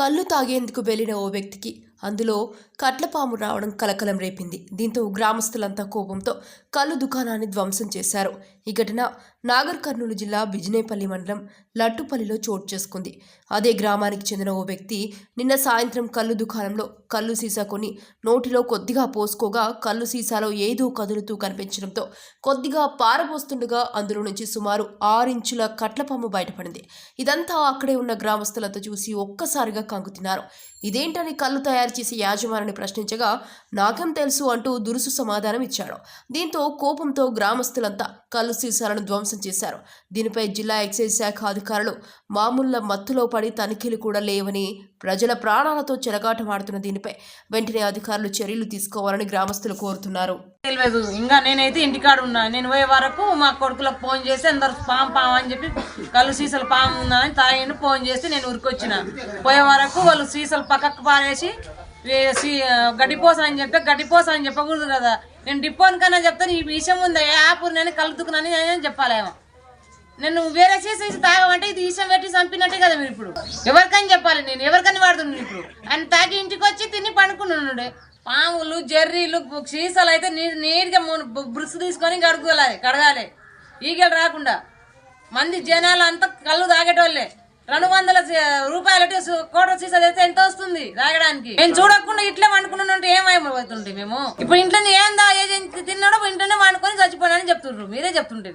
కళ్ళు తాగేందుకు వెళ్ళిన ఓ వ్యక్తికి అందులో కట్లపాము రావడం కలకలం రేపింది. దీంతో గ్రామస్తులంతా కోపంతో కళ్ళు దుకాణాన్ని ధ్వంసం చేశారు. ఈ ఘటన నాగర్ కర్నూలు జిల్లా బిజినేపల్లి మండలం లట్టుపల్లిలో చోటు చేసుకుంది. అదే గ్రామానికి చెందిన ఓ వ్యక్తి నిన్న సాయంత్రం కళ్ళు దుకాణంలో కళ్ళు సీసా కొని నోటిలో కొద్దిగా పోసుకోగా కళ్ళు సీసాలో ఏదో కదులుతూ కనిపించడంతో కొద్దిగా పారబోస్తుండగా అందులో నుంచి సుమారు ఆరించుల కట్లపాము బయటపడింది. ఇదంతా అక్కడే ఉన్న గ్రామస్తులతో చూసి ఒక్కసారిగా కంగుతిన్నారు ఇదేంటని కళ్ళు తయారు చేసే యాజమానిని ప్రశ్నించగా నాకేం తెలుసు అంటూ దురుసు సమాధానం ఇచ్చాడు. దీంతో కోపంతో గ్రామస్తులంతా కళ్ళు సీసాలను ధ్వంసం చేశారు. దీనిపై జిల్లా ఎక్సైజ్ శాఖ అధికారులు మామూళ్ళ మత్తులో పడి తనిఖీలు కూడా లేవని ప్రజల ప్రాణాలతో చెలగాటమాడుతున్న దీనిపై వెంటనే అధికారులు చర్యలు తీసుకోవాలని గ్రామస్తులు కోరుతున్నారు. తెలియదు. ఇంకా నేనైతే ఇంటికాడ ఉన్నా. నేను పోయే వరకు మా కొడుకులకు ఫోన్ చేసి అందరు పాము పాము అని చెప్పి కళ్ళు సీసలు పాము ఉందని తాగిండు ఫోన్ చేసి నేను ఉరికొచ్చిన పోయే వరకు వాళ్ళు సీసాలు పక్కకు పారేసి గడ్డిపోస అని చెప్తే గడ్డిపోస అని చెప్పకూడదు కదా. నేను డిపోన్ కన్నా చెప్తాను ఈ విషయం ఉంది? యాప్ నేను కలుతుకున్నాను నేను చెప్పాలేమో. నేను వేరే చేసేసి తాగమంటే ఇది విషయం పెట్టి చంపినట్టే కదా మీరు ఇప్పుడు. ఎవరికని చెప్పాలి నేను? ఎవరికని వాడుతున్నాను ఇప్పుడు? ఆయన తాగి ఇంటికి వచ్చి తిని పండుకున్నాడు పాములు జర్రీలు సీసాలు అయితే నీ నీట్గా బ్రుష్ తీసుకొని కడుక్కోవాలి కడగాలి. ఈగలు రాకుండా. మంది జనాలు అంతా కళ్ళు తాగేటోళ్ళే. రెండు వందల రూపాయలకి రూపాయలటి కోట సీసా తెస్తే ఎంత వస్తుంది తాగడానికి నేను చూడకుండా ఇట్లే వండుకున్నానంటే ఏమైపోతుంటే మేము? ఇప్పుడు ఇంట్లో ఏందా ఏ తిన్నాడో ఇంట్లోనే వండుకొని చచ్చిపోయినా అని చెప్తుండ్రు. మీరే చెప్తుంటే